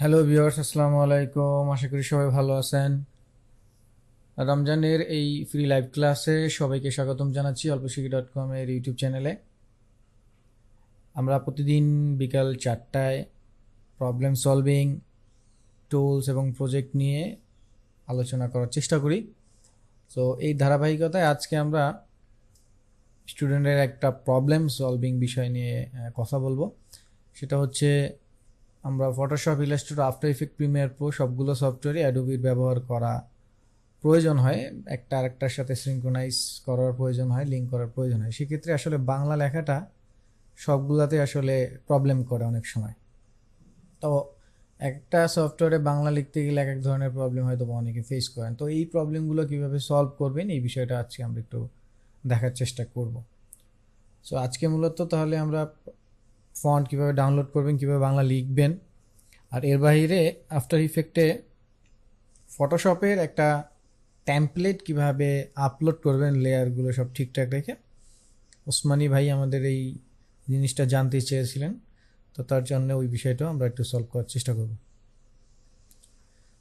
Hello viewers আসসালামু আলাইকুম। আশা করি সবাই ভালো আছেন। রমজানের এই ফ্রি লাইভ ক্লাসে সবাইকে স্বাগতম জানাচ্ছি অল্পশিখি ডট কম এর ইউটিউব চ্যানেলে আমরা প্রতিদিন বিকাল চারটায় প্রবলেম সলভিং টুলস এবং প্রজেক্ট নিয়ে আলোচনা করার চেষ্টা করি। তো এই ধারাবাহিকতায় আজকে আমরা স্টুডেন্টের একটা প্রবলেম সলভিং বিষয় নিয়ে কথা বলব। সেটা হচ্ছে আমরা Photoshop Illustrator After Effect Premiere Pro সবগুলো সফটওয়্যারই অ্যাডোবির ব্যবহার করা প্রয়োজন হয়। একটা আরেকটার সাথে সিঙ্ক্রোনাইজ করার প্রয়োজন হয় লিঙ্ক করার প্রয়োজন হয়। সেক্ষেত্রে আসলে বাংলা লেখাটা সবগুলোতে আসলে প্রবলেম করে অনেক সময়। তো একটা সফটওয়্যারে বাংলা লিখতে গেলে এক এক ধরনের প্রবলেম হয়তো অনেকে ফেস করেন। তো এই প্রবলেমগুলো কীভাবে সলভ করবেন, এই বিষয়টা আজকে আমরা একটু দেখার চেষ্টা করব। সো আজকে মূলত তাহলে আমরা ফন্ট কীভাবে ডাউনলোড করবেন, কীভাবে বাংলা লিখবেন আর এর বাইরে আফটার ইফেক্টে ফটোশপের একটা ট্যাম্পলেট কীভাবে আপলোড করবেন লেয়ারগুলো সব ঠিকঠাক রেখে, ওসমানী ভাই আমাদের এই জিনিসটা জানতে চেয়েছিলেন। তো তার জন্য ওই বিষয়টাও আমরা একটু সলভ করার চেষ্টা করব।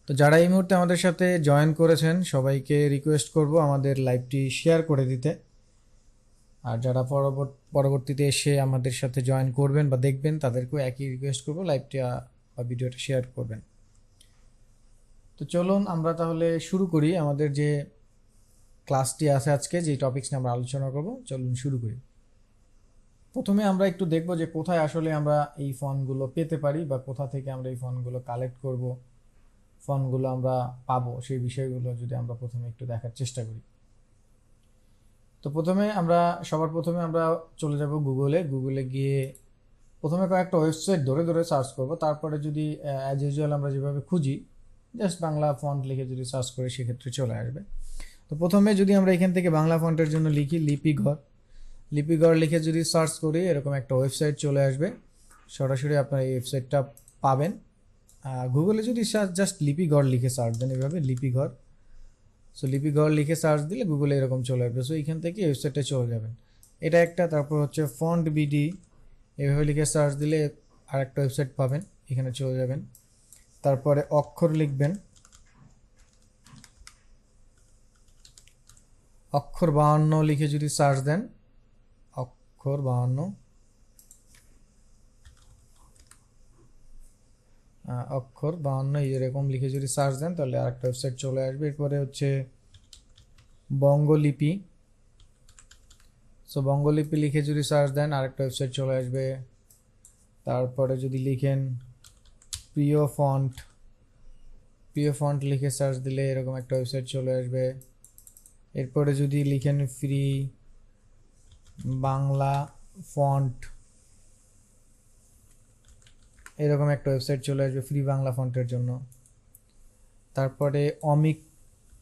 তো যারা এই মুহূর্তে আমাদের সাথে জয়েন করেছেন, সবাইকে রিকোয়েস্ট করব আমাদের লাইভটি শেয়ার করে দিতে। আর যারা পরবর্তীতে এসে আমাদের সাথে জয়েন করবেন বা দেখবেন, তাদেরকেও একই রিকোয়েস্ট করব। লাইভটি বা ভিডিওটা শেয়ার করবেন। তো চলুন আমরা তাহলে শুরু করি আমাদের যে ক্লাসটি আছে আজকে, যে টপিকস নিয়ে আমরা আলোচনা করব, চলুন শুরু করি। প্রথমে আমরা একটু দেখব যে কোথায় আসলে আমরা এই ফোনগুলো পেতে পারি বা কোথা থেকে আমরা এই ফোনগুলো কালেক্ট করব, ফোনগুলো আমরা পাবো, সেই বিষয়গুলো যদি আমরা প্রথমে একটু দেখার চেষ্টা করি। তো প্রথমে আমরা, সবার প্রথমে আমরা চলে যাব গুগলে গুগলে গিয়ে প্রথমে কয়েকটা ওয়েবসাইট ধরে ধরে সার্চ করব। তারপরে যদি অ্যাজ ইউজুয়াল আমরা যেভাবে খুঁজি জাস্ট বাংলা ফন্ট লিখে যদি সার্চ করি, সেক্ষেত্রে চলে আসবে। তো প্রথমে যদি আমরা এখান থেকে বাংলা ফন্টের জন্য লিখি লিপিঘর। লিপিঘর লিখে যদি সার্চ করি, এরকম একটা ওয়েবসাইট চলে আসবে। সরাসরি আপনার এই ওয়েবসাইটটা পাবেন। গুগলে যদি জাস্ট লিপিঘর লিখে সার্চ দেন এভাবে, লিপিঘর। সো লিপিঘর লিখে সার্চ দিলে গুগলে এরকম চলে আসবে। সো এখান থেকে ওয়েবসাইটে চলে যাবেন। এটা একটা, তারপর হচ্ছে ফন্ট বিডি এভাবে লিখে সার্চ দিলে আর একটা ওয়েবসাইট পাবেন, এখানে চলে যাবেন। তারপরে অক্ষর লিখবেন। অক্ষর বাহান্ন লিখে যদি সার্চ দেন, অক্ষর বাহান্ন অক্ষর বাহান্ন এরকম লিখে যদি সার্চ দেন, তাহলে আরেকটা ওয়েবসাইট চলে আসবে। এরপরে হচ্ছে বঙ্গলিপি। সো বঙ্গলিপি লিখে যদি সার্চ দেন আরেকটা ওয়েবসাইট চলে আসবে। তারপরে যদি লিখেন প্রিয় ফন্ট প্রিয় ফন্ট লিখে সার্চ দিলে এরকম একটা ওয়েবসাইট চলে আসবে। এরপরে যদি লিখেন ফ্রি বাংলা ফন্ট এরকম একটা ওয়েবসাইট চলে আসবে ফ্রি বাংলা ফন্টের জন্য। তারপরে অমিক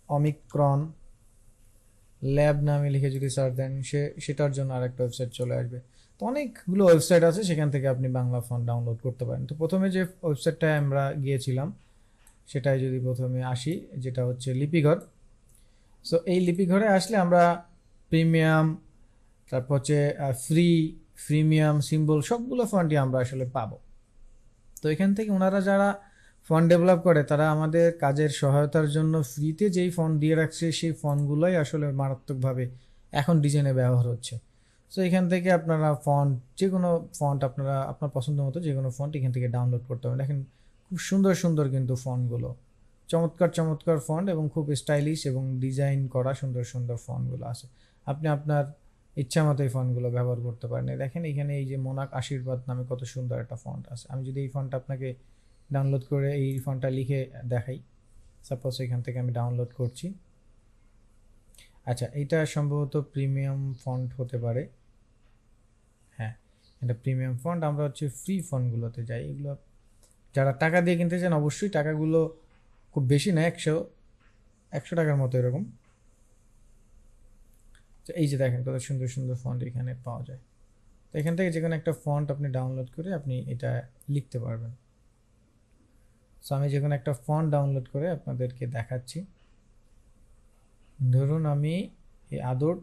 অমিক্রন ল্যাব নামে লিখে যদি সার্চ দেন, সে, সেটার জন্য আরেকটা ওয়েবসাইট চলে আসবে। তো অনেকগুলো ওয়েবসাইট আছে সেখান থেকে আপনি বাংলা ফন্ট ডাউনলোড করতে পারেন। তো প্রথমে যে ওয়েবসাইটটায় আমরা গিয়েছিলাম সেটাই যদি প্রথমে আসি, যেটা হচ্ছে লিপিঘর। সো এই লিপিঘরে আসলে আমরা প্রিমিয়াম তারপর হচ্ছে ফ্রি প্রিমিয়াম সিম্বল সবগুলো ফন্টই আমরা আসলে পাবো। তো এখান থেকে ওনারা যারা ফন্ট ডেভেলপ করে, তারা আমাদের কাজের সহায়তার জন্য ফ্রিতে যেই ফন্ট দিয়ে রাখছে, সেই ফন্টগুলোই আসলে মারাত্মকভাবে এখন ডিজাইনে ব্যবহার হচ্ছে। সো এখান থেকে আপনারা ফন্ট যে কোনো ফন্ট আপনারা, আপনার পছন্দ মতো যে কোনো ফন্ট এখান থেকে ডাউনলোড করতে পারেন। দেখেন, খুব সুন্দর সুন্দর কিন্তু ফন্টগুলো চমৎকার চমৎকার ফন্ট এবং খুব স্টাইলিশ এবং ডিজাইন করা সুন্দর সুন্দর ফন্টগুলো আছে। আপনি আপনার ইচ্ছা মতো এই ফন্টগুলো ব্যবহার করতে পারেন। দেখেন, এখানে এই যে মোনাক আশীর্বাদ নামে কত সুন্দর একটা ফন্ট আছে। আমি যদি এই ফন্টটা আপনাকে ডাউনলোড করে এই ফন্টটা লিখে দেখাই। সাপোজ এখান থেকে আমি ডাউনলোড করছি। আচ্ছা এটা সম্ভবত প্রিমিয়াম ফন্ট হতে পারে। হ্যাঁ এটা প্রিমিয়াম ফন্ট আমরা হচ্ছে ফ্রি ফন্টগুলোতে যাই। এগুলো যারা টাকা দিয়ে কিনতে চান, অবশ্যই টাকাগুলো খুব বেশি না, একশো একশো টাকার মতো এরকম। এই যে দেখেন, কত সুন্দর সুন্দর ফন্ট এখানে পাওয়া যায়। তো এখান থেকে যে কোনো একটা ফন্ট আপনি ডাউনলোড করে আপনি এটা লিখতে পারবেন। সো আমি যে কোনো একটা ফন্ট ডাউনলোড করে আপনাদেরকে দেখাচ্ছি। ধরুন আমি এই আদর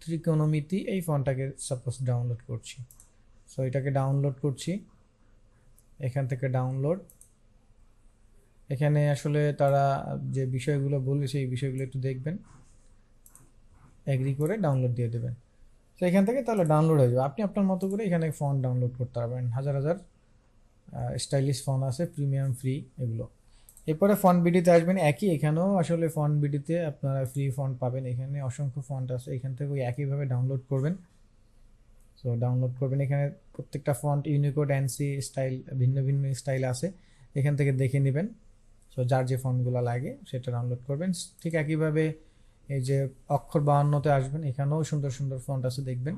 ত্রিকোণমিতি এই ফন্টটাকে সাপোজ ডাউনলোড করছি। সো এটাকে ডাউনলোড করছি। এখান থেকে ডাউনলোড এখানে আসলে তারা যে বিষয়গুলো বলবে সেই বিষয়গুলো একটু দেখবেন। এগ্রি করে ডাউনলোড দিয়ে দেবেন। তো এখান থেকে তাহলে ডাউনলোড হয়ে যাবে। আপনি আপনার মতো করে এখানে ফোন ডাউনলোড করতে পারবেন। হাজার হাজার স্টাইলিশ ফোন আছে প্রিমিয়াম ফ্রি এগুলো। এরপরে ফন্ট বিডিতে আসবেন, একই এখানেও আসলে ফন্ট বিডিতে আপনারা ফ্রি ফন্ট পাবেন। এখানে অসংখ্য ফন্ট আছে, এখান থেকে ওই একইভাবে ডাউনলোড করবেন। সো ডাউনলোড করবেন। এখানে প্রত্যেকটা ফন্ট ইউনিকোড অ্যান্সি স্টাইল ভিন্ন ভিন্ন স্টাইল আছে। এখান থেকে দেখে নেবেন। সো যার যে ফন্টগুলো লাগে, সেটা ডাউনলোড করবেন। ঠিক একইভাবে এই যে অক্ষর বাহান্নতে আসবেন, এখানেও সুন্দর সুন্দর ফন্ট আছে, দেখবেন।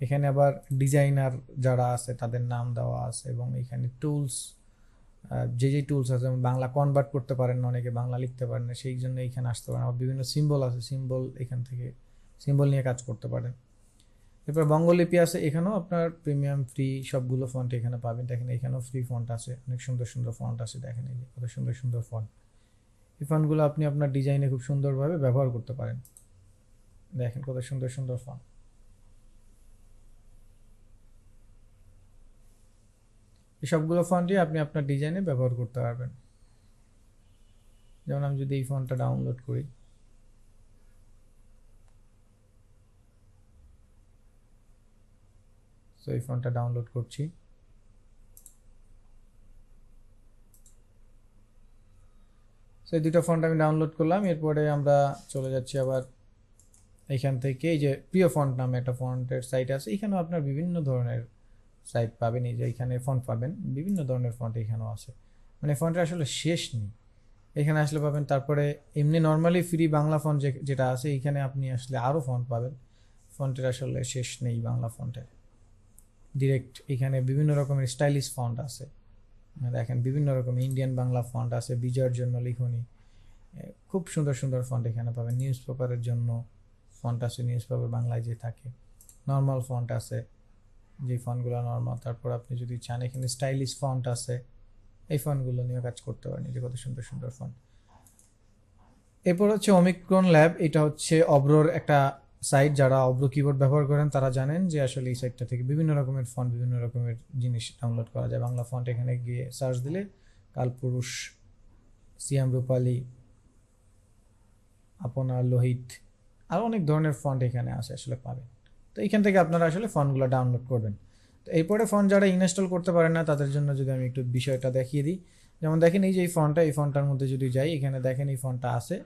এখানে আবার ডিজাইনার যারা আছে, তাদের নাম দেওয়া আছে এবং এখানে টুলস যে যে টুলস আছে, যেমন বাংলা কনভার্ট করতে পারেন না অনেকে বাংলা লিখতে পারেন না সেই জন্য এখানে আসতে পারেন। আবার বিভিন্ন সিম্বল আছে সিম্বল এখান থেকে সিম্বল নিয়ে কাজ করতে পারেন। এরপর বঙ্গলিপি আছে, এখানেও আপনার প্রিমিয়াম ফ্রি সবগুলো ফন্ট এখানে পাবেন। দেখেন, এখানেও ফ্রি ফন্ট আছে, অনেক সুন্দর সুন্দর ফন্ট আছে, দেখেন এই কত সুন্দর সুন্দর ফন্ট এই ফন্টগুলো আপনি আপনার ডিজাইনে খুব সুন্দরভাবে ব্যবহার করতে পারেন। দেখেন কত সুন্দর সুন্দর ফন্ট এই সবগুলো ফন্টই আপনি আপনার ডিজাইনে ব্যবহার করতে পারবেন। যেমন আমি যদি এই ফন্টটা ডাউনলোড করি। সো এই ফোনটা ডাউনলোড করছি। সো এই দুটো ফন্ট আমি ডাউনলোড করলাম। এরপরে আমরা চলে যাচ্ছি আবার এখান থেকে। এই যে প্রিয় ফন্ট নামে একটা ফন্টের সাইট আছে। এখানেও আপনার বিভিন্ন ধরনের সাইট পাবেন, এই যে এখানে ফন্ট পাবেন, বিভিন্ন ধরনের ফন্ট এখানেও আছে। মানে ফন্টের আসলে শেষ নেই। এখানে আসলে পাবেন, তারপরে এমনি নর্মালি ফ্রি বাংলা ফন্ট যেটা আছে, এখানে আপনি আসলে আরও ফন্ট পাবেন। ফন্টের আসলে শেষ নেই বাংলা ফন্টের ডিরেক্ট এখানে বিভিন্ন রকমের স্টাইলিশ ফন্ট আছে। দেখেন, বিভিন্ন রকম ইন্ডিয়ান বাংলা ফন্ট আছে বিজয়ের জন্য লিখুনি। খুব সুন্দর সুন্দর ফন্ট এখানে পাবেন। নিউজ পেপারের জন্য ফন্ট আছে নিউজ পেপার বাংলায় যে থাকে। নর্মাল ফন্ট আছে। যে ফন্টগুলো নর্মাল তারপর আপনি যদি চান, এখানে স্টাইলিশ ফন্ট আছে, এই ফন্টগুলো নিয়ে কাজ করতে পারেন যে কত সুন্দর সুন্দর ফন্ট এরপর হচ্ছে অমিক্রন ল্যাব এটা হচ্ছে অব্রোর একটা সাইট যারা অব্রো কিবোর্ড ব্যবহার করেন, তারা জানেন যে আসলে এই সাইটটা থেকে বিভিন্ন রকমের ফন্ট বিভিন্ন রকমের জিনিস ডাউনলোড করা যায়। বাংলা ফন্ট এখানে গিয়ে সার্চ দিলে কালপুরুষ সিয়াম রূপালী, আপনার লোহিত আরও অনেক ধরনের ফন্ট এখানে আছে আসলে পাবেন। তো এখান থেকে আপনারা আসলে ফন্টগুলো ডাউনলোড করবেন। তো এরপরে ফন্ট যারা ইনস্টল করতে পারেন না, তাদের জন্য যদি আমি একটু বিষয়টা দেখিয়ে দিই। যেমন দেখেন এই যে এই ফন্টটা এই ফন্টটার মধ্যে যদি যাই, এখানে দেখেন এই ফন্টটা আছে।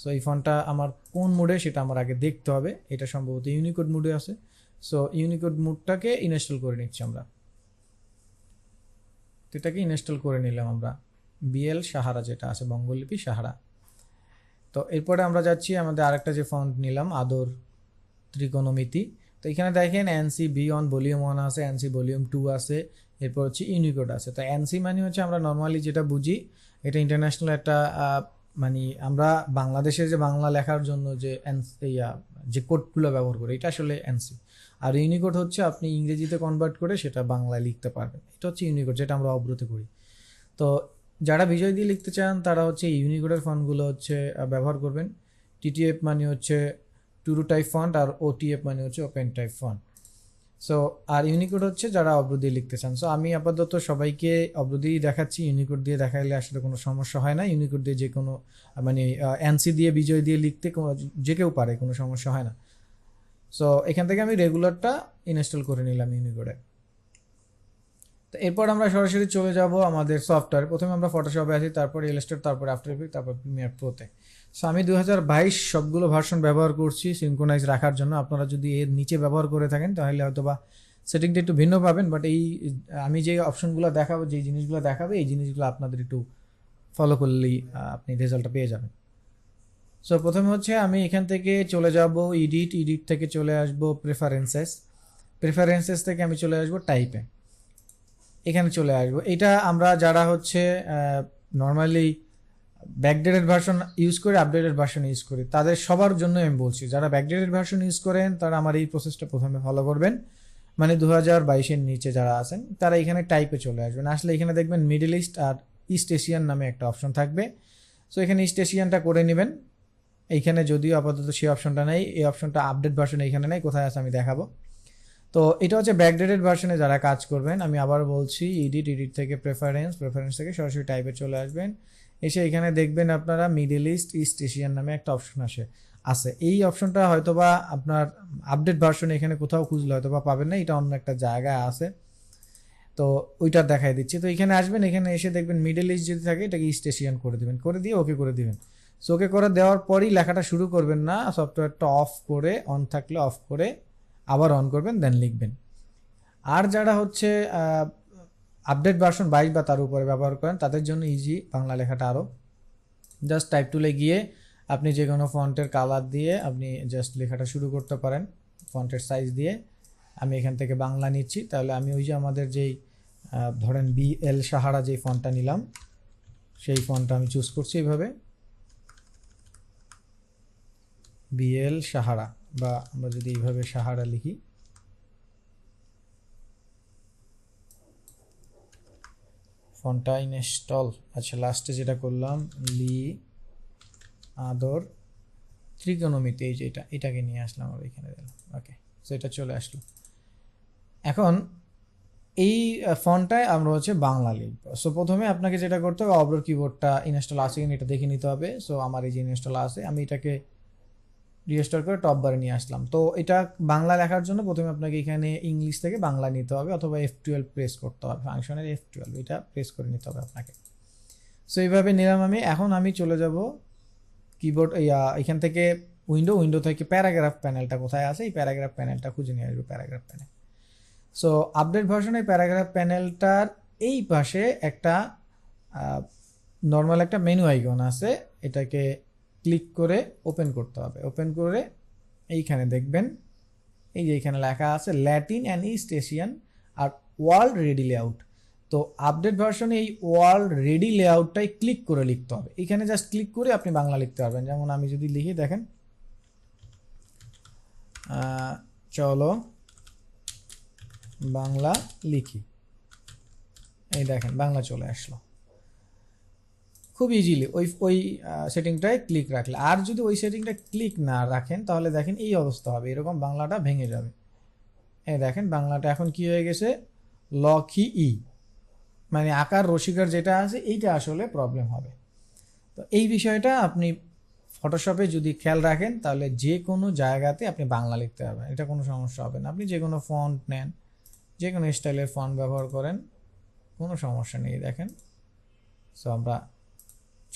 সো এই ফোনটা আমার কোন মুডে সেটা আমার আগে দেখতে হবে। এটা সম্ভবত ইউনিকোড মুডে আছে। সো ইউনিকোড মুডটাকে ইনস্টল করে নিচ্ছি আমরা। তো এটাকে ইনস্টল করে নিলাম আমরা। বিএল সাহারা যেটা আছে, বঙ্গলিপি সাহারা। তো এরপরে আমরা যাচ্ছি, আমাদের আরেকটা যে ফন্ট নিলাম, আদর ত্রিকোণমিতি। তো এখানে দেখেন NC B one volume one আছে এনসি ভলিউম টু আছে, এরপর হচ্ছে ইউনিকোড আছে। তো এনসি মানে হচ্ছে আমরা নর্মালি যেটা বুঝি, এটা ইন্টারন্যাশনাল একটা মানে আমরা বাংলাদেশের যে বাংলা লেখার জন্য যে ইয়া যে কোডগুলো ব্যবহার করি, এটা আসলে এনসি আর ইউনিকোড হচ্ছে আপনি ইংরেজিতে কনভার্ট করে সেটা বাংলায় লিখতে পারবেন। এটা হচ্ছে ইউনিকোড যেটা আমরা অব্রতে করি। তো যারা বিজয় দিয়ে লিখতে চান, তারা হচ্ছে ইউনিকোডের ফন্টগুলো হচ্ছে ব্যবহার করবেন। টিটিএফ মানে হচ্ছে টুরু টাইপ ফন্ট আর ওটিএফ মানে হচ্ছে ওপেন টাইপ ফন্ট। সো আর ইউনিকোড হচ্ছে যারা অব্রদি লিখতে চান। সো আমি আপাতত সবাইকে অব্রদি দেখাচ্ছি ইউনিকোড দিয়ে দেখাইলে আসলে কোনো সমস্যা হয় না। ইউনিকোড দিয়ে যে কোনো মানে এনসি দিয়ে বিজয় দিয়ে লিখতে যে কেউ পারে, কোনো সমস্যা হয় না। সো এখান থেকে আমি রেগুলারটা ইনস্টল করে নিলাম ইউনিকোডে তো এরপর আমরা সরাসরি চলে যাব আমাদের সফটওয়্যার প্রথমে আমরা ফটোশপে আছি, তারপর ইলাস্ট্রেট তারপর আফটার ইফেক্ট তারপর প্রিমিয়ার প্রোতে সো আমি দু হাজার বাইশ সবগুলো ভার্সন ব্যবহার করছি সিনক্রোনাইজ রাখার জন্য। আপনারা যদি এর নিচে ব্যবহার করে থাকেন, তাহলে হয়তো বা সেটিংটা একটু ভিন্ন পাবেন। বাট এই, আমি যে অপশনগুলো দেখাবো, যে জিনিসগুলো দেখাবে, এই জিনিসগুলো আপনাদের একটু ফলো করলেই আপনি রেজাল্টটা পেয়ে যাবেন। সো প্রথমে হচ্ছে আমি এখান থেকে চলে যাব ইডিট ইডিট থেকে চলে আসব প্রেফারেন্সেস প্রেফারেন্সেস থেকে আমি চলে আসব টাইপে এখানে চলে আসব। এটা আমরা যারা হচ্ছে নর্মালি ব্যাকডেটেড ভার্সন ইউজ করে আপডেটেড ভার্সন ইউজ করি, তাদের সবার জন্য আমি বলছি, যারা ব্যাকডেটেড ভার্সন ইউজ করেন, তারা আমার এই প্রসেসটা প্রথমে ফলো করবেন। মানে দু হাজার বাইশের নিচে যারা আছেন, তারা এখানে টাইপে চলে আসবেন। আসলে এখানে দেখবেন মিডল ইস্ট আর ইস্ট এশিয়ান নামে একটা অপশন থাকবে। সো এখানে ইস্ট এশিয়ানটা করে নেবেন। এইখানে যদিও আপাতত সেই অপশনটা নেই, এই অপশনটা আপডেট ভার্সন এইখানে নেই, কোথায় আছে আমি দেখাবো। তো এটা হচ্ছে ব্যাকডেটেড ভার্সনে যারা কাজ করবেন, আমি আবার বলছি এডিট এডিট থেকে প্রেফারেন্স প্রেফারেন্স থেকে সরাসরি টাইপে চলে আসবেন। এসে এখানে দেখবেন আপনারা মিডল ইস্ট ইস্ট এশিয়ান নামে একটা অপশন আসে, আছে। এই অপশনটা হয়তোবা আপনার আপডেট ভার্সন এখানে কোথাও খুঁজলে হয়তোবা পাবেন না, এটা অন্য একটা জায়গায় আছে। তো ওইটা দেখাই দিচ্ছি। তো এখানে আসবেন, এখানে এসে দেখবেন মিডল ইস্ট যদি থাকে, এটাকে ইস্ট এশিয়ান করে দিবেন। করে দিয়ে ওকে করে দিবেন। সো ওকে করে দেওয়ার পরই লেখাটা শুরু করবেন না সফটওয়্যারটা অফ করে অন থাকলে অফ করে আবার অন করবেন দেন লিখবেন। আর যারা হচ্ছে আপডেট ভার্সন বাইশ বা তার উপরে ব্যবহার করেন, তাদের জন্য ইজি বাংলা লেখাটা আরও জাস্ট টাইপ টুলে গিয়ে আপনি যে কোনো ফন্টের কালার দিয়ে আপনি জাস্ট লেখাটা শুরু করতে পারেন ফন্টের সাইজ দিয়ে। আমি এখান থেকে বাংলা নিচ্ছি, তাহলে আমি ওই যে আমাদের যেই ধরেন বি এল সাহারা যেই ফন্টটা নিলাম, সেই ফন্টটা আমি চুজ করছি এইভাবে বিএল সাহারা বা আমরা যদি এইভাবে সাহারা লিখি ফন্টটা ইনস্টল আচ্ছা লাস্টে যেটা করলাম, লি, আদর, ত্রিকোণমিতি, এই যে এটা, এটাকে নিয়ে আসলাম আমরা এখানে দিলাম ওকে সো এটা চলে আসলো। এখন এই ফন্টটায় আমরা হচ্ছে বাংলা লিখব। সো প্রথমে আপনাকে যেটা করতে হবে অব্রোর কিবোর্ডটা ইনস্টল আছে এটা দেখে নিতে হবে। সো আমার এই যে ইনস্টল আছে, আমি এটাকে রিস্টোর করে টপ বারে নিয়ে আসলাম। তো এটা বাংলা লেখার জন্য প্রথমে আপনাকে এখানে ইংলিশ থেকে বাংলা নিতে হবে অথবা এফ টুয়েলভ প্রেস করতে হবে। ফাংশনের এফ টুয়েলভ এটা প্রেস করে নিতে হবে আপনাকে। সো এইভাবে নিলাম আমি। এখন আমি চলে যাব কিবোর্ড এখান থেকে উইন্ডো উইন্ডো থেকে প্যারাগ্রাফ প্যানেলটা কোথায় আছে? এই প্যারাগ্রাফ প্যানেলটা খুঁজে নিয়ে আসব প্যারাগ্রাফ প্যানেল সো আপডেট ভার্সনে প্যারাগ্রাফ প্যানেলটার এই পাশে একটা নর্মাল একটা মেনু আইকন আছে। এটাকে ক্লিক করে ওপেন করতে হবে। ওপেন করে এইখানে দেখবেন, এই যে এখানে লেখা আছে ল্যাটিন অ্যান্ড ইস্ট এশিয়ান আর ওয়ার্ল্ড রেডি লেআউট। তো আপডেট ভার্সনে এই ওয়ার্ল্ড রেডি লেআউটটাই ক্লিক করে লিখতে হবে। এখানে জাস্ট ক্লিক করে আপনি বাংলা লিখতে পারবেন। যেমন আমি যদি লিখি, দেখেন। চলো বাংলা লিখি। এই দেখেন, বাংলা চলে আসলো। খুব ইজিলি ওই ওই সেটিংটায় ক্লিক রাখলে। আর যদি ওই সেটিংটা ক্লিক না রাখেন, তাহলে দেখেন এই অবস্থা হবে। এরকম বাংলাটা ভেঙে যাবে। এই দেখেন বাংলাটা এখন কি হয়ে গেছে? লকি ই মানে আকার, রসিকার যেটা আছে, এইটা আসলে প্রবলেম হবে। তো এই বিষয়টা আপনি ফটোশপে যদি খেয়াল রাখেন, তাহলে যে কোনো জায়গাতে আপনি বাংলা লিখতে পারবেন। এটা কোনো সমস্যা হবে না। আপনি যে কোনো ফন্ট নেন যে কোনো স্টাইলের ফন্ট ব্যবহার করেন, কোনো সমস্যা নেই। দেখেন সো আমরা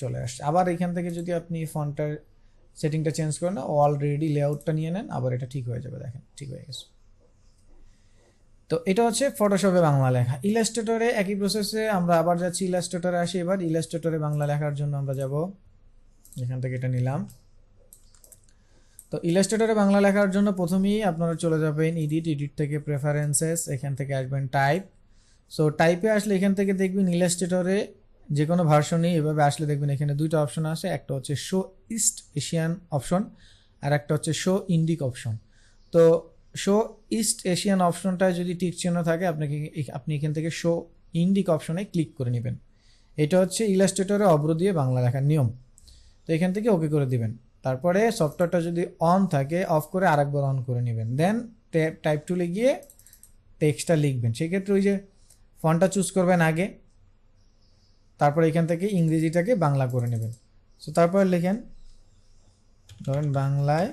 চলে আসছে। আবার এখান থেকে যদি আপনি ফন্টের সেটিংটা চেঞ্জ করেন না অলরেডি লেআউটটা নিয়ে নেন, আবার এটা ঠিক হয়ে যাবে, দেখেন, ঠিক হয়ে গেছে। তো এটা হচ্ছে ফটোশপে বাংলা লেখা। ইলাস্ট্রেটরে একই প্রসেসে আমরা আবার যাচ্ছি ইলাস্ট্রেটরে আসি, এবার ইলাস্ট্রেটরে বাংলা লেখার জন্য আমরা যাব। এখান থেকে এটা নিলাম। তো ইলাস্ট্রেটরে বাংলা লেখার জন্য প্রথমেই আপনারা চলে যাবেন ইডিট ইডিট থেকে প্রেফারেন্সেস এখান থেকে আসবেন টাইপ সো টাইপে আসলে এখান থেকে দেখবেন ইলাস্ট্রেটরে যে কোনো ভার্সনই এভাবে আসলে দেখবেন এখানে দুইটা অপশন আছে একটা হচ্ছে শো ইস্ট এশিয়ান অপশন আর একটা হচ্ছে শো ইন্ডিক অপশন। তো শো ইস্ট এশিয়ান অপশনটায় যদি টিক চিহ্ন থাকে, আপনাকে আপনি এখান থেকে শো ইন্ডিক অপশনে ক্লিক করে নেবেন। এটা হচ্ছে ইলাস্ট্রেটরে অব্র দিয়ে বাংলা লেখার নিয়ম। তো এখান থেকে ওকে করে দিবেন। তারপরে সফটওয়্যারটা যদি অন থাকে, অফ করে আরেকবার অন করে নেবেন। দেন টাইপ টুলে গিয়ে টেক্সটটা লিখবেন। সেক্ষেত্রে ওই যে ফন্টটা চুজ করবেন আগে তারপর এখান থেকে ইংরেজিটাকে বাংলা করে নেবেন। সো তারপর লেখেন, ধরেন বাংলায়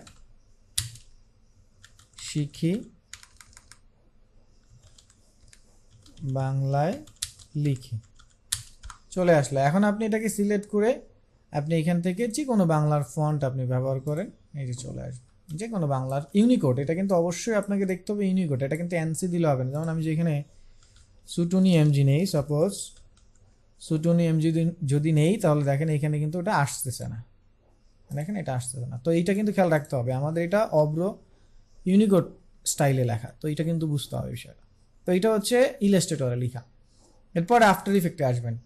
শিখি, বাংলায় লিখি। চলে আসলো। এখন আপনি এটাকে সিলেক্ট করে আপনি এখান থেকে যে কোনো বাংলার ফন্ট আপনি ব্যবহার করেন, এই যে চলে আসবে যে কোনো বাংলার ইউনিকোড, এটা কিন্তু অবশ্যই আপনাকে দেখতে হবে ইউনিকোড, এটা কিন্তু এনসি দিলে হবে না। যেমন আমি যেখানে সুটুনি এমজি নেই সাপোজ সুটুনি এমজি যদি নেই, তাহলে দেখেন এখানে কিন্তু ওটা আসতেছে না। দেখেন এটা আসতেছে না। তো এইটা কিন্তু খেয়াল রাখতে হবে। আমাদের এটা অব্র ইউনিকোড স্টাইলে লেখা। তো এটা কিন্তু বুঝতে হবে বিষয়টা। তো এটা হচ্ছে ইলাস্ট্রেটরে লেখা। এরপর আফটার ইফেক্টে আসবেন।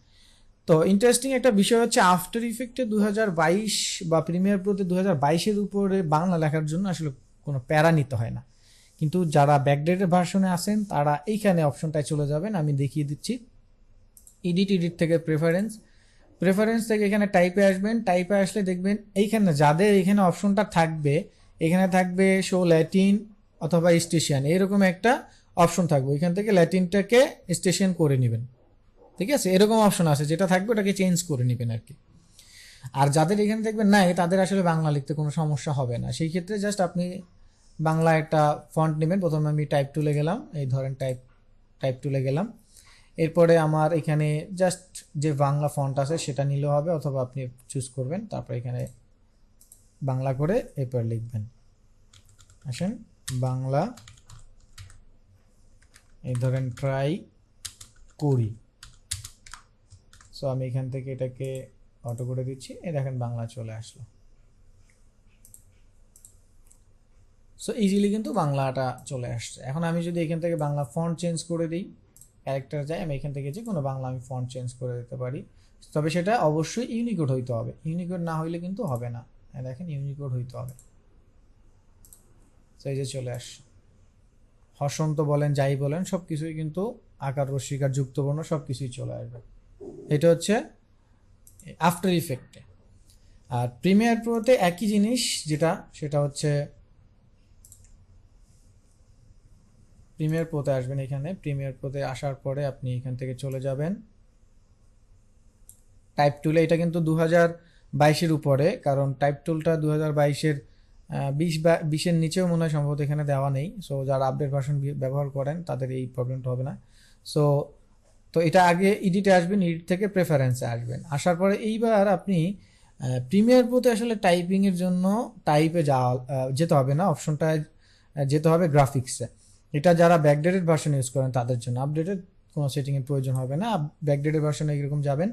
তো ইন্টারেস্টিং একটা বিষয় হচ্ছে আফটার ইফেক্টে দু হাজার বাইশ বা প্রিমিয়ার প্রোতে দু হাজার উপরে বাংলা লেখার জন্য আসলে কোনো প্যারা নিতে হয় না। কিন্তু যারা ব্যাকডেটের ভার্সনে আসেন তারা এইখানে অপশনটায় চলে যাবেন। আমি দেখিয়ে দিচ্ছি। এডিট এডিট থেকে প্রেফারেন্স প্রেফারেন্স থেকে এখানে টাইপে আসবেন। টাইপে আসলে দেখবেন এইখানে যাদের এখানে অপশনটা থাকবে, এখানে থাকবে শো ল্যাটিন অথবা স্টেশন এরকম একটা অপশন থাকবে। ওইখান থেকে ল্যাটিনটাকে স্টেশন করে নেবেন। ঠিক আছে? এরকম অপশন আছে। যেটা থাকবে ওটাকে চেঞ্জ করে নেবেন আর কি আর যাদের এখানে দেখবেন নাই, তাদের আসলে বাংলা লিখতে কোনো সমস্যা হবে না। সেই ক্ষেত্রে জাস্ট আপনি বাংলা একটা ফন্ট নেবেন। প্রথমে আমি টাইপ টুলে গেলাম। এই ধরেন টাইপ টাইপ টুলে গেলাম। এরপরে আমার এখানে জাস্ট যে বাংলা ফন্ট আছে সেটা নিলেও হবে, অথবা আপনি চুজ করবেন, তারপর এখানে বাংলা করে এরপর লিখবেন। আসেন, বাংলা, এই ধরেন ট্রাই করি। সো আমি এখান থেকে এটাকে অটো করে দিচ্ছি, এই দেখেন বাংলা চলে আসলো। সো ইজিলি কিন্তু বাংলাটা চলে আসছে। এখন আমি যদি এখান থেকে বাংলা ফন্ট চেঞ্জ করে দিই ক্যারেক্টার যাই আমি এখান থেকে যে কোনো বাংলা আমি ফন্ট চেঞ্জ করে দিতে পারি। তবে সেটা অবশ্যই ইউনিকোড হইতে হবে। ইউনিকোড না হইলে কিন্তু হবে না। এই দেখেন ইউনিকোড হইতে হবে। তো এই যে চলে আসছে। হসন্ত বলেন, যাই বলেন সব কিছুই কিন্তু আকার রস্বীকার যুক্তবর্ণ সব কিছুই চলে আসবে। এটা হচ্ছে আফটার ইফেক্টে আর প্রিমিয়ার প্রোতে একই জিনিস যেটা, সেটা হচ্ছে প্রিমিয়ার প্রোতে আসবেন এখানে। প্রিমিয়ার প্রোতে আসার পরে আপনি এখান থেকে চলে যাবেন। টাইপ টুলে এটা কিন্তু দু হাজার বাইশের উপরে, কারণ টাইপ টুলটা দু হাজার বাইশের বিশ বা, বিশের নিচেও মনে হয় সম্ভবত এখানে দেওয়া নেই। সো যারা আপডেট ভার্সন ব্যবহার করেন, তাদের এই প্রবলেমটা হবে না। সো তো এটা আগে ইডিটে আসবেন ইডিট থেকে প্রেফারেন্সে আসবেন। আসার পরে এইবার আপনি প্রিমিয়ার প্রোতে আসলে টাইপিংয়ের জন্য টাইপে যাওয়া যেতে হবে না। অপশনটায় যেতে হবে গ্রাফিক্সে এটা যারা ব্যাকডেটেড ভার্সন ইউজ করেন তাদের জন্য আপডেটেড কোনো সেটিংয়ের প্রয়োজন হবে না। ব্যাকডেটেড ভার্সনে এরকম যাবেন।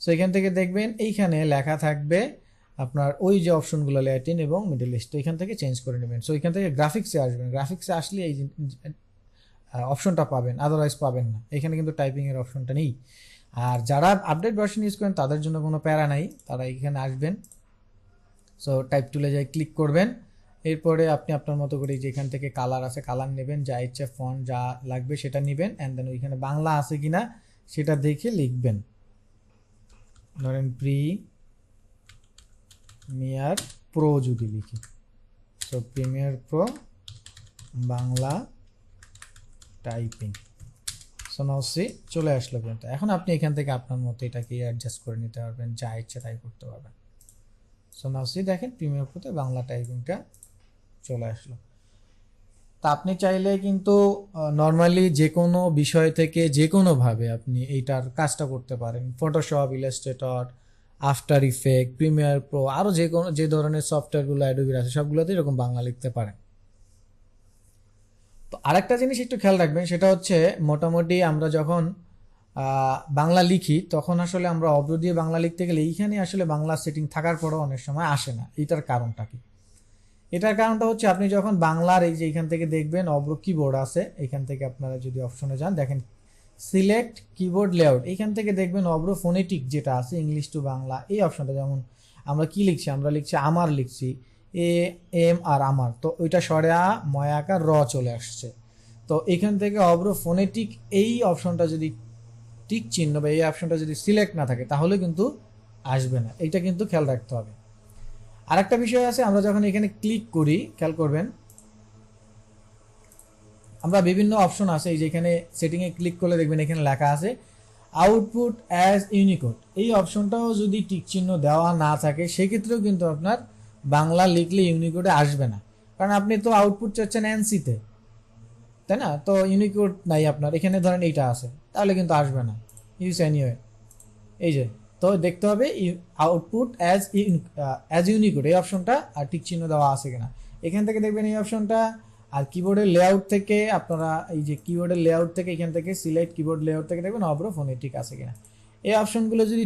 সো এখান থেকে দেখবেন এইখানে লেখা থাকবে আপনার ওই যে অপশনগুলো ল্যাটিন এবং মিডল ইস্ট তো এখান থেকে চেঞ্জ করে নেবেন। সো এখান থেকে গ্রাফিক্সে আসবেন। গ্রাফিক্সে আসলে এই অপশনটা পাবেন আদারওয়াইজ পাবেন না। এখানে কিন্তু টাইপিংয়ের অপশনটা নেই। আর যারা আপডেট ভার্সন ইউজ করেন তাদের জন্য কোনো প্যারা নাই। তারা এখানে আসবেন। সো টাইপ টুলে যাই ক্লিক করবেন। এরপরে আপনি আপনার মতো করে যেখান থেকে কালার আছে কালার নেবেন, যা ইচ্ছে ফন্ট যা লাগবে সেটা নেবেন অ্যান্ড দেন ওইখানে বাংলা আছে কিনা সেটা দেখে লিখবেন। ধরেন প্রি মিয়ার প্রো যদি লিখি। So Premiere Pro Bangla typing so now see চলে আসলো পর্যন্ত এখন আপনি এখান থেকে আপনার মতো এটাকে অ্যাডজাস্ট করে নিতে পারবেন, যা ইচ্ছে তাই করতে পারবেন। সো নাও সি দেখেন প্রিমিয়ার প্রোতে বাংলা টাইপিংটা চলে আসলো। তা আপনি চাইলে কিন্তু নর্মালি যে কোনো বিষয় থেকে যে কোনোভাবে আপনি এইটার কাজটা করতে পারেন। Photoshop Illustrator After Effect Premiere Pro আরও যে কোনো যে ধরনের সফটওয়্যারগুলো অ্যাডোবির আছে, সবগুলোতে এরকম বাংলা লিখতে পারেন। তো আরেকটা জিনিস একটু খেয়াল রাখবেন, সেটা হচ্ছে মোটামুটি আমরা যখন বাংলা লিখি, তখন আসলে আমরা অব্র দিয়ে বাংলা লিখতে গেলে এইখানে আসলে বাংলা সেটিং থাকার পরেও অনেক সময় আসে না। এটার কারণটা কি? এটার কারণটা হচ্ছে আপনি যখন বাংলার এই যে এখান থেকে দেখবেন অব্র কিবোর্ড আছে, এখান থেকে আপনারা যদি অপশনে যান, দেখেন সিলেক্ট কিবোর্ড লেআউট এখান থেকে দেখবেন অব্র ফোনেটিক যেটা আছে ইংলিশ টু বাংলা, এই অপশনটা যেমন আমরা কি লিখছি? আমরা লিখছি আমার লিখছি, এ, এম আর আমার। তো ওইটা সরে আ ময়াকার র চলে আসছে। তো এখান থেকে অব্র ফোনেটিক এই অপশনটা যদি টিক চিহ্ন বা এই অপশনটা যদি সিলেক্ট না থাকে, তাহলে কিন্তু আসবে না। এটা কিন্তু খেয়াল রাখতে হবে। আরেকটা বিষয় আছে, আমরা যখন এখানে ক্লিক করি, খেয়াল করবেন, আমরা বিভিন্ন অপশন আছে, এই যে এখানে সেটিংয়ে ক্লিক করলে দেখবেন এখানে লেখা আছে আউটপুট অ্যাজ ইউনিকোড এই অপশনটাও যদি টিক চিহ্ন দেওয়া না থাকে, সেক্ষেত্রেও কিন্তু আপনার বাংলা লিখলে ইউনিকোডে আসবে না। কারণ আপনি তো আউটপুট চাচ্ছেন এনসিতে তাই না? তো ইউনিকোড নাই আপনার, এখানে ধরেন এইটা আছে, তাহলে কিন্তু আসবে না। ইউস এনিওয়ে এই যে তো দেখতে হবে আউটপুট অ্যাজ অ্যাজ ইউনিকোড এই অপশনটা আর টিক চিহ্ন দেওয়া আছে কিনা। এখান থেকে দেখবেন এই অপশনটা আর কিবোর্ডের লেআউট থেকে আপনারা এই যে কিবোর্ডের লেআউট থেকে এখান থেকে সিলেক্ট কিবোর্ড লেআউট থেকে দেখবেন অব্র ফোনেটিক আছে কিনা। এই অপশনগুলো যদি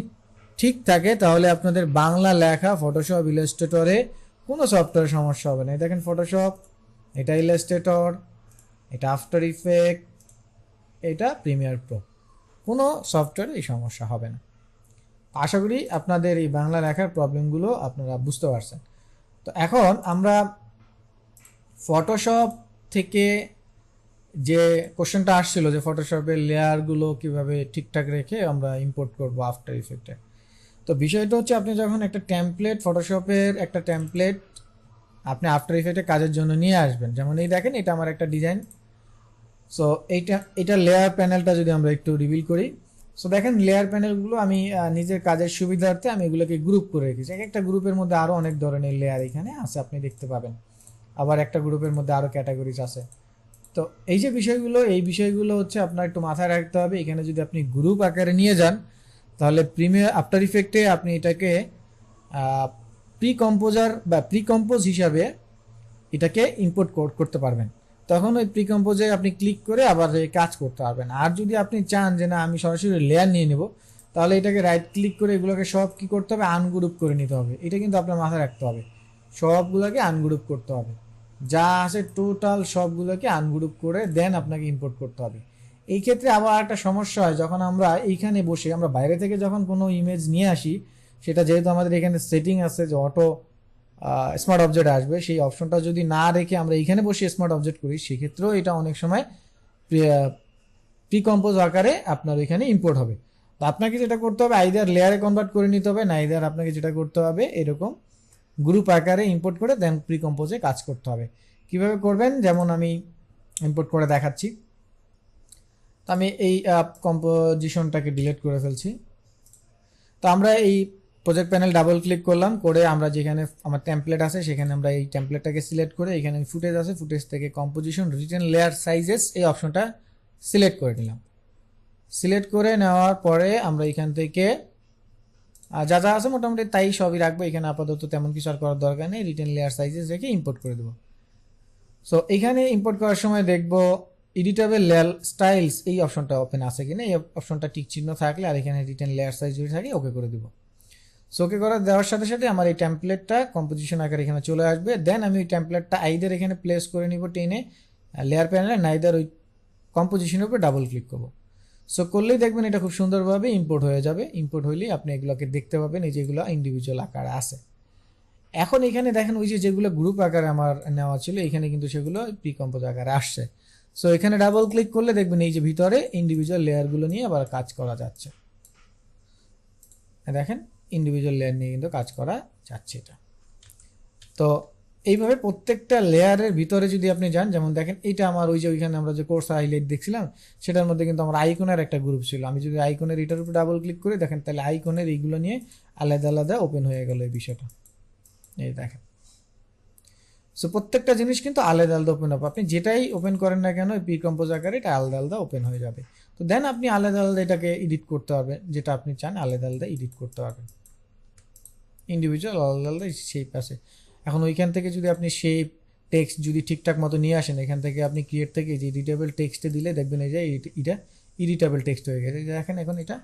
ঠিক থাকে, তাহলে আপনাদের বাংলা লেখা ফটোশপ ইলাস্ট্রেটরে কোনো সফটওয়্যার সমস্যা হবে না। এই দেখেন ফটোশপ এটা ইলাস্ট্রেটর এটা আফটার ইফেক্ট এটা প্রিমিয়ার প্রো কোনো সফটওয়্যারে এই সমস্যা হবে না। আশা করি আপনাদের এই বাংলা লেখার প্রবলেমগুলো আপনারা বুঝতে পারছেন। তো এখন আমরা ফটোশপ থেকে যে কোশ্চেনটা আসছিল যে ফটোশপের লেয়ারগুলো কীভাবে ঠিকঠাক রেখে আমরা ইম্পোর্ট করব আফটার ইফেক্টে তো বিষয়টা হচ্ছে আপনি যখন একটা টেমপ্লেট ফটোশপের একটা টেমপ্লেট আপনি আফটার ইফেক্টে কাজের জন্য নিয়ে আসবেন, যেমন এই দেখেন এটা আমার একটা ডিজাইন সো এইটা এটা লেয়ার প্যানেলটা যদি আমরা একটু রিভিল করি। সো দেখেন লেয়ার প্যানেলগুলো আমি নিজের কাজের সুবিধার্থে আমি এগুলোকে গ্রুপ করে রেখেছি। এক একটা গ্রুপের মধ্যে আরও অনেক ধরনের লেয়ার এখানে আছে, আপনি দেখতে পাবেন। আবার একটা গ্রুপের মধ্যে আরও ক্যাটাগরিজ আছে। তো, এই যে বিষয়গুলো, এই বিষয়গুলো হচ্ছে আপনার একটু মাথায় রাখতে হবে। এখানে যদি আপনি গ্রুপ আকারে নিয়ে যান, তাহলে প্রিমিয়ার আফটার ইফেক্টে আপনি এটাকে প্রি কম্পোজার বা প্রি কম্পোজ হিসাবে এটাকে ইম্পোর্ট করতে পারবেন। তখন ওই প্রিকম্পোজে আপনি ক্লিক করে আবার কাজ করতে পারবেন। আর যদি আপনি চান যে না, আমি সরাসরি লেয়ার নিয়ে নেব, তাহলে এটাকে রাইট ক্লিক করে এগুলোকে সব কি করতে হবে? আনগ্রুপ করে নিতে হবে। এটা কিন্তু আপনার মাথায় রাখতে হবে। সবগুলোকে আনগ্রুপ করতে হবে। যা আছে টোটাল সবগুলোকে আনগ্রুপ করে দেন আপনাকে ইম্পোর্ট করতে হবে। এই ক্ষেত্রে আবার একটা সমস্যা হয়, যখন আমরা এইখানে বসে, আমরা বাইরে থেকে যখন কোনো ইমেজ নিয়ে আসি, সেটা যেহেতু আমাদের এখানে সেটিং আছে যে অটো স্মার্ট অবজেক্ট আসবে, সেই অপশনটা যদি না রেখে আমরা এইখানে বসে স্মার্ট অবজেক্ট করি, সেক্ষেত্রেও এটা অনেক সময় প্রিকম্পোজ আকারে আপনার এখানে ইম্পোর্ট হবে। তো আপনাকে যেটা করতে হবে আইদার লেয়ারে কনভার্ট করে নিতে হবে, না আইদার আপনাকে যেটা করতে হবে, এরকম গ্রুপ আকারে ইম্পোর্ট করে দেন প্রিকম্পোজে কাজ করতে হবে। কীভাবে করবেন? যেমন আমি ইম্পোর্ট করে দেখাচ্ছি। তো আমি এই কম্পোজিশনটাকে ডিলিট করে ফেলছি। তো আমরা এই প্রজেক্ট প্যানেল ডাবল ক্লিক করলাম, করে আমরা যেখানে আমার টেমপ্লেট আছে, সেখানে আমরা এই টেমপ্লেটটাকে সিলেক্ট করে এখানে ফুটেজ আছে ফুটেজ থেকে কম্পোজিশন রিটেন লেয়ার সাইজেস এই অপশনটা সিলেক্ট করে নিলাম। সিলেক্ট করে নেওয়ার পরে আমরা এখান থেকে আর যা যা আছে মোটামুটি তাই সবই রাখব, এখানে আপাতত তেমন কিছু আর করার দরকার নেই রিটেন লেয়ার সাইজেস রেখে ইম্পোর্ট করে দেবো। সো এখানে ইম্পোর্ট করার সময় দেখব এডিটেবল লেয়ার স্টাইলস এই অপশনটা ওপেন আছে কিনা, এই অপশনটা টিক চিহ্ন থাকলে আর এখানে রিটেন লেয়ার সাইজ যদি থাকে ওকে করে দিব। সো ওকে করে দেওয়ার সাথে সাথে আমার এই টেমপ্লেটটা কম্পোজিশন আকারে এখানে চলে আসবে। দেন আমি ওই টেমপ্লেটটা আইদের এখানে প্লেস করে নিব টেনে লেয়ার প্যানেলে নাইদার ওই কম্পোজিশনের উপর ডাবল ক্লিক করব। সো করলেই দেখবেন এটা খুব সুন্দরভাবে ইম্পোর্ট হয়ে যাবে। ইম্পোর্ট হইলেই আপনি এগুলোকে দেখতে পাবেন, এই যেগুলো ইন্ডিভিজুয়াল আকারে আছে। এখন এখানে দেখেন ওই যে যেগুলো গ্রুপ আকারে আমার নেওয়া ছিল, এখানে কিন্তু সেগুলো প্রি কম্পোজ আকারে আসছে। সো এখানে ডাবল ক্লিক করলে দেখবেন এই যে ভিতরে ইন্ডিভিজুয়াল লেয়ারগুলো নিয়ে আবার কাজ করা যাচ্ছে। দেখেন? ইন্ডিভিজুয়াল লেয়ার নিয়ে কিন্তু কাজ করা যাচ্ছে এটা। তো এইভাবে প্রত্যেকটা লেয়ারের ভিতরে যদি আপনি যান, যেমন দেখেন এটা আমার ওই যে ওইখানে আমরা যে কোর্স হাইলাইট দেখছিলাম, সেটার মধ্যে কিন্তু আমার আইকনের একটা গ্রুপ ছিল। আমি যদি আইকনের এটার উপর ডাবল ক্লিক করি, দেখেন তাহলে আইকনের এইগুলো নিয়ে আলাদা আলাদা ওপেন হয়ে গেল এই বিষয়টা। এই দেখেন। সো প্রত্যেকটা জিনিস কিন্তু আলাদা আলাদা ওপেন হবে আপনি যেটাই ওপেন করেন না কেন পি কম্পোজ আকারে এটা আলাদা আলাদা ওপেন হয়ে যাবে। তো দেন আপনি আলাদা আলাদা এটাকে এডিট করতে পারবেন যেটা আপনি চান, আলাদা আলাদা এডিট করতে পারবেন ইন্ডিভিজুয়াল আলাদা আলাদা শেপ আছে। এখন ওইখান থেকে যদি আপনি শেপ টেক্সট যদি ঠিকঠাক মতো নিয়ে আসেন, এখান থেকে আপনি ক্রিয়েট থেকে যে এডিটেবল টেক্সটে দিলে দেখবেন এই যে এটা এডিটেবল টেক্সট হয়ে গেছে। দেখেন এখন এটা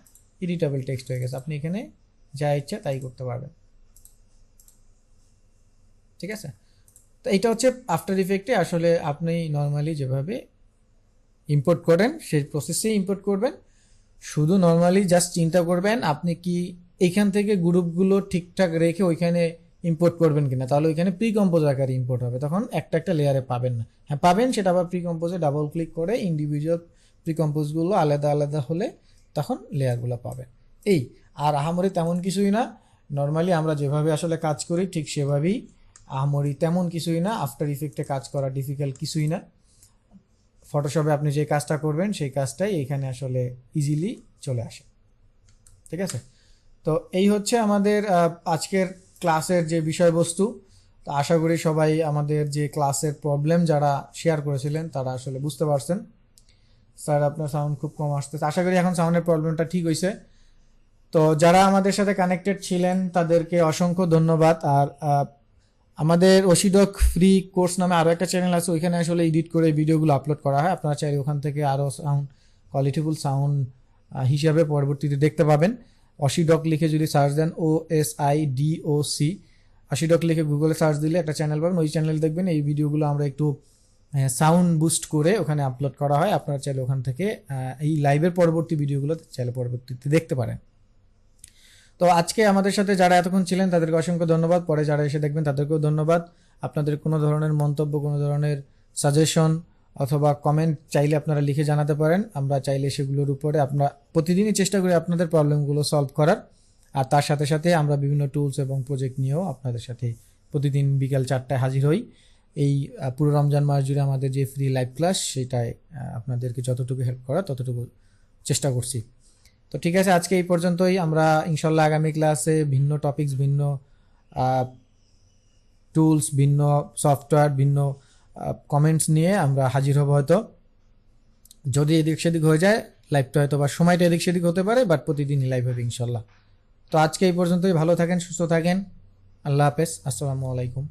এডিটেবল টেক্সট হয়ে গেছে। আপনি এখানে যা ইচ্ছা তাই করতে পারবেন। ঠিক আছে? তো এটা হচ্ছে আফটার ইফেক্টে আসলে আপনি নর্মালি যেভাবে ইম্পোর্ট করেন, সেই প্রসেসেই ইম্পোর্ট করবেন। শুধু নর্মালি জাস্ট চিন্তা করবেন আপনি কি এইখান থেকে গ্রুপগুলো ঠিকঠাক রেখে ওইখানে ইম্পোর্ট করবেন কিনা? তাহলে ওইখানে প্রি কম্পোজ আকারে ইম্পোর্ট হবে। তখন একটা একটা লেয়ারে পাবেন না। হ্যাঁ পাবেন, সেটা আবার প্রি কম্পোজে ডাবল ক্লিক করে ইন্ডিভিজুয়াল প্রি কম্পোজগুলো আলাদা আলাদা হলে তখন লেয়ারগুলো পাবেন। এই, আর আহামরি তেমন কিছুই না। নর্মালি আমরা যেভাবে আসলে কাজ করি, ঠিক সেভাবেই আহামরি তেমন কিছুই না। আফটার ইফেক্টে কাজ করা ডিফিকাল্ট কিছুই না। ফটোশপে আপনি যে কাজটা করবেন, সেই কাজটাই এখানে আসলে ইজিলি চলে আসে। ঠিক আছে? তো এই হচ্ছে আমাদের আজকের ক্লাসের যে বিষয়বস্তু। তো আশা করি সবাই আমাদের যে ক্লাসের প্রবলেম যারা শেয়ার করেছিলেন, তারা আসলে বুঝতে পারছেন। স্যার, আপনার সাউন্ড খুব কম আসতেছে। আশা করি এখন সাউন্ডের প্রবলেমটা ঠিক হয়েছে তো যারা আমাদের সাথে কানেক্টেড ছিলেন, তাদেরকে অসংখ্য ধন্যবাদ। আর আমাদের ওশিডক ফ্রি কোর্স নামে আরও একটা চ্যানেল আছে, ওইখানে আসলে এডিট করে ভিডিওগুলো আপলোড করা হয়। আপনারা চাইলে ওখান থেকে আরও সাউন্ড কোয়ালিটিফুল সাউন্ড হিসাবে পরবর্তীতে দেখতে পাবেন। অশিডক লিখে যদি search then O S I D O C অশিডক লিখে গুগলে সার্চ দিলে একটা চ্যানেল পাবেন। ওই চ্যানেল দেখবেন এই ভিডিওগুলো আমরা একটু সাউন্ড বুস্ট করে ওখানে আপলোড করা হয়। আপনারা চাইলে ওখান থেকে এই লাইভের পরবর্তী ভিডিওগুলো চাইলে পরবর্তীতে দেখতে পারেন। তো আজকে আমাদের সাথে যারা এতক্ষণ ছিলেন, তাদেরকে অসংখ্য ধন্যবাদ। পরে যারা এসে দেখবেন, তাদেরকেও ধন্যবাদ। আপনাদের কোনো ধরনের মন্তব্য, কোনো ধরনের সাজেশন অথবা কমেন্ট চাইলে আপনারা লিখে জানাতে পারেন। আমরা চাইলে সেগুলোর উপরে আমরা প্রতিদিনই চেষ্টা করি আপনাদের প্রবলেমগুলো সলভ করার। আর তার সাথে সাথে আমরা বিভিন্ন টুলস এবং প্রজেক্ট নিয়েও আপনাদের সাথে প্রতিদিন বিকাল চারটায় হাজির হই। এই পুরো রমজান মাস জুড়ে আমাদের যে ফ্রি লাইভ ক্লাস সেটাই আপনাদেরকে যতটুকু হেল্প করা ততটুকু চেষ্টা করছি। তো ঠিক আছে, আজকে এই পর্যন্তই। আমরা ইনশাল্লাহ আগামী ক্লাসে ভিন্ন টপিকস ভিন্ন টুলস ভিন্ন সফটওয়্যার ভিন্ন কমেন্টস নিয়ে আমরা হাজির হব হয়তো। যদি এদিক সেদিক হয়ে যায় লাইভটা হয়তো বা সময়টা এদিক সেদিক হতে পারে বাট প্রতিদিনই লাইভ হবে ইনশাল্লাহ। তো আজকে এই পর্যন্তই, ভালো থাকেন, সুস্থ থাকেন। আল্লাহ হাফেজ, আসসালামু আলাইকুম।